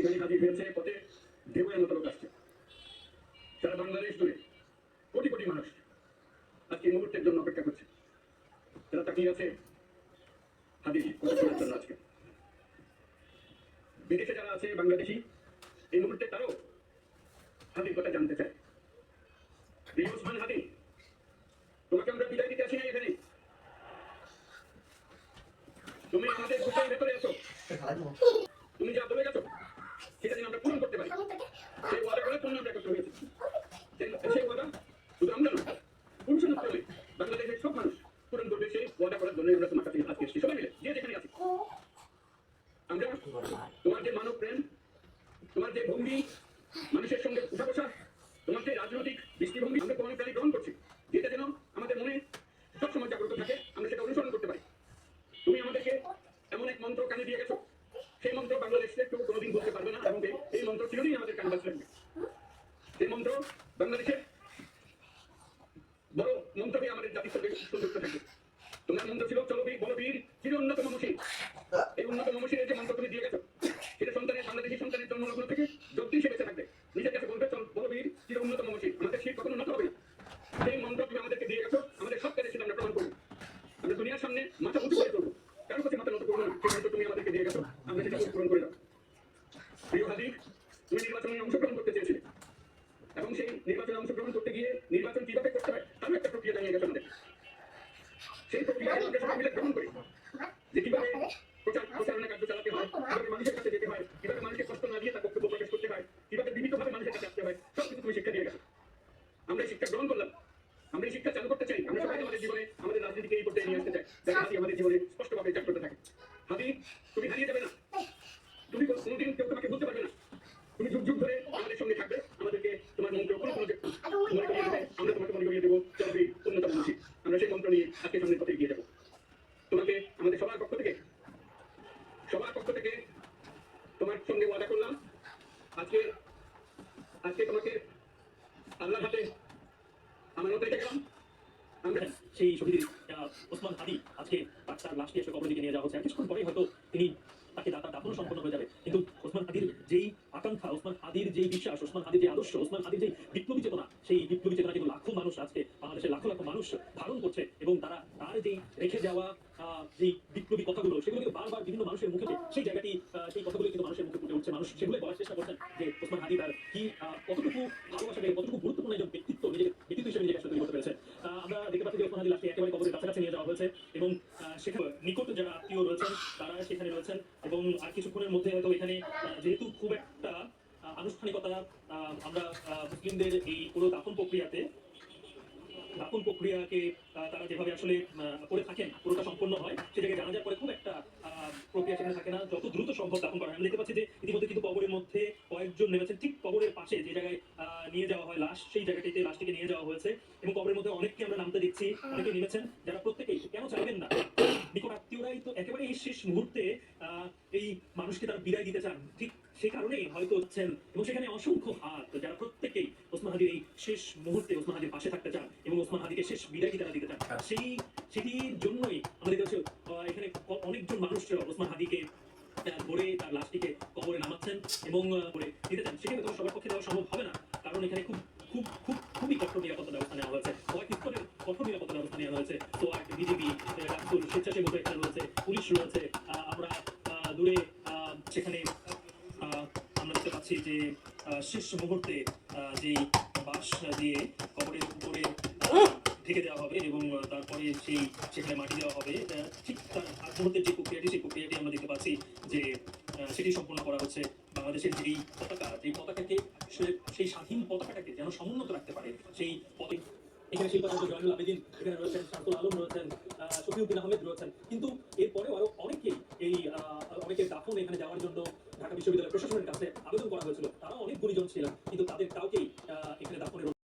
এখানে হাজির হয়েছে পথে মতো লোক আসছে। সারা বাংলাদেশ জুড়ে কোটি কোটি মানুষ আজকে মুহূর্তের জন্য অপেক্ষা করছে। যারা তাকিয়ে আছে হাদির কথা জন্য আজকে। বিদেশে যারা আছে, বাংলাদেশি, এই মুহূর্তে তারাও হাদির কথা জানতে চায়। প্রিয় ওসমান হাদি, তোমাকে আমরা বিদায় দিতে আসি না এখানে। তুমি আমাদের গুছাই ভেতরে আছো তুমি যা বলে গেছো সেটা যেন আমরা পূরণ করতে পারি সেই ওয়াদা করে পূর্ণ আমরা করতে হয়েছে সেই- সেই ওয়াদা শুধু আমরা নয় পুরুষ নয় বাংলাদেশের সব মানুষ পূরণ করবে সেই ওয়াদা করার জন্য আমরা তোমার কাছে আজকে এসেছি সবাই মিলে যে যেখানে আছি আমরা তোমার যে মানব প্রেম তোমার যে ভঙ্গি মানুষের সঙ্গে উঠা বসা তোমার যে রাজনৈতিক দৃষ্টিভঙ্গি আমরা তোমার প্রাণী গ্রহণ করছি যেটা যেন আমাদের মনে সবসময় জাগ্রত থাকে আমরা সেটা অনুসরণ করতে পারি তুমি আমাদেরকে এমন এক মন্ত্র কানে দিয়ে গেছো সেই মন্ত্র বাংলাদেশে কেউ কোনোদিন বলতে পারবে না এবং এই- এই মন্ত্র চিরদিন আমাদের কানে বাজতে থাকবে সেই মন্ত্র বাংলাদেশে বড় মন্ত্রকে আমাদের জাতির তোমার মন্ত্র ছিল চলো বীর বড় বীর চির উন্নত মমসিন এই উন্নত মমসিনের যে মন্ত্র তুমি দিয়ে গেছো সেটা সন্তানের বাংলাদেশি সন্তানের জন্ম লগ্ন থেকে যতদিন সে বেঁচে থাকবে নিজের কাছে বলবে চল বড় বীর চির উন্নত মমসিন আমাদের শীত কখনো নত হবে সেই মন্ত্র তুমি আমাদেরকে দিয়ে গেছো আমাদের সব কাজে সেটা আমরা প্রমাণ করব আমরা দুনিয়ার সামনে মাথা উঁচু করে চলবো কারও কাছে মাথা নত করব না সেই মন্ত্র তুমি আমাদেরকে দিয়ে গেছো আমরা সেটা পূরণ করে দাও প্রিয় হাদিক তুমি নির্বাচনে অংশগ্রহণ করতে চেয়েছিলে। এবং সেই নির্বাচনে অংশগ্রহণ করতে গিয়ে নির্বাচন কীভাবে করতে হয় তারও একটা প্রক্রিয়া জানিয়ে গেছে আমাদের সেই প্রক্রিয়া আমরা সবাই মিলে গ্রহণ করি যে কীভাবে প্রচার চালাতে হয়। কাছে যেতে হয়। কষ্ট না দিয়ে করতে তুমি শিক্ষা দিয়ে আমরা শিক্ষা গ্রহণ করলাম। আমরা শিক্ষা চালু করতে চাই। আমরা জীবনে আমাদের রাজনীতিকে আমাদের জীবনে স্পষ্টভাবে জাগ্রত থাকে। তুমি না। তুমি কোনোদিন কেউ বলতে পারবে না। তুমি যুগ যুগ ধরে আমাদের সঙ্গে থাকবে। আমাদেরকে তোমার তোমাকে দেবো আমরা সেই মন্ত্র নিয়ে আজকে সামনের পথে এগিয়ে যাব তোমাকে আমাদের সবার পক্ষ থেকে সবার পক্ষ থেকে তোমার সঙ্গে ওয়াদা করলাম আজকে আজকে তোমাকে আল্লাহর হাতে আমার মতো আমরা সেই শহীদ ওসমান হাদি আজকে তার লাশকে এসে কবরের দিকে নিয়ে যাওয়া হচ্ছে কিছুক্ষণ পরেই হয়তো তিনি তাকে তার দাফন সম্পন্ন হয়ে যাবে। কিন্তু ওসমান হাদির যেই আকাঙ্ক্ষা, ওসমান হাদির যেই বিশ্বাস, ওসমান হাদির যে আদর্শ, ওসমান হাদির যেই বিপ্লবী চেতনা, সেই বিপ্লবী চেতনা কিন্তু লাখো মানুষ আজকে বাংলাদেশের লাখো লাখো মানুষ ধারণ করছে এবং তারা তার যেই রেখে যাওয়া যেই বিপ্লবী কথাগুলো, সেগুলো কিন্তু বারবার বিভিন্ন মানুষের মুখে সেই জায়গাটি সেই কথাগুলো কিন্তু মানুষের মুখে ফুটে উঠছে। মানুষ সেগুলো বলার চেষ্টা করছেন যে ওসমান হাদি তার আমরা দেখতে পাচ্ছি যে হাদি লাশকে একেবারে কবরের কাছাকাছি নিয়ে যাওয়া হয়েছে এবং সেখানে নিকট যারা আত্মীয় রয়েছেন, তারা সেখানে রয়েছেন এবং আর কিছুক্ষণের মধ্যে হয়তো এখানে যেহেতু খুব একটা আনুষ্ঠানিকতা আমরা মুসলিমদের এই পুরো দাফন প্রক্রিয়াতে প্রক্রিয়াকে তারা যেভাবে আসলে করে থাকেন, পুরোটা সম্পন্ন হয় সেটাকে জানা যাওয়ার পরে খুব একটা প্রক্রিয়া সেখানে থাকে না, যত দ্রুত সম্ভব স্থাপন করা আমরা দেখতে পাচ্ছি যে ইতিমধ্যে কিন্তু কবরের মধ্যে কয়েকজন নেমেছেন, ঠিক কবরের পাশে, যে জায়গায় নিয়ে যাওয়া হয় লাশ, সেই জায়গাটিতে লাশটিকে নিয়ে যাওয়া হয়েছে। এবং কবরের মধ্যে অনেককে আমরা নামতে দেখছি, অনেকে নেমেছেন, যারা প্রত্যেকেই, কেন চাইবেন না? নিকট আত্মীয়রাই তো একেবারে এই শেষ মুহূর্তে এই মানুষকে তারা বিদায় দিতে চান। ঠিক সেই কারণেই হয়তো হচ্ছেন এবং সেখানে অসংখ্য হাত যারা প্রত্যেকেই ওসমান হাদির এই শেষ মুহূর্তে ওসমান হাদির পাশে থাকতে চান এবং ওসমান হাদিকে শেষ বিদায় তারা দিতে চান। সেই সেটির জন্যই আমাদের কাছে এখানে অনেকজন মানুষ ওসমান হাদিকে ধরে তার লাশটিকে কবরে নামাচ্ছেন এবং দিতে চান। সেখানে তো সবার পক্ষে দেওয়া সম্ভব হবে না কারণ এখানে খুব খুব খুব খুবই কঠোর নিরাপত্তা ব্যবস্থা নেওয়া হয়েছে। কয়েক স্তরের কঠোর নিরাপত্তা ব্যবস্থা নেওয়া হয়েছে। সোয়াট বিজেপি ডাক্তার স্বেচ্ছাসেবী এখানে রয়েছে পুলিশ রয়েছে। আমরা দূরে আহ, সেখানে আহ, আমরা দেখতে পাচ্ছি যে শেষ মুহূর্তে আহ, যেই বাঁশ দিয়ে কবরের উপরে ঢেকে দেওয়া হবে এবং তারপরে সেই সেখানে মাটি দেওয়া হবে। আহ, ঠিক তার আগ মুহূর্তের যে স্বাধীন পতাকাটাকে যেন সমুন্নত রাখতে পারে। সেই পদে এখানে শিল্পাচার্য জয়নুল আবেদিন, এখানে রয়েছেন শান্তুল আলম, রয়েছেন শফিউদ্দিন আহমেদ রয়েছেন। কিন্তু এরপরেও আরও অনেকেই এই অনেকের দাফন এখানে যাওয়ার জন্য ঢাকা বিশ্ববিদ্যালয় প্রশাসনের কাছে আবেদন করা হয়েছিল। তারা অনেক গুরুজন ছিলেন, কিন্তু তাদের কাউকেই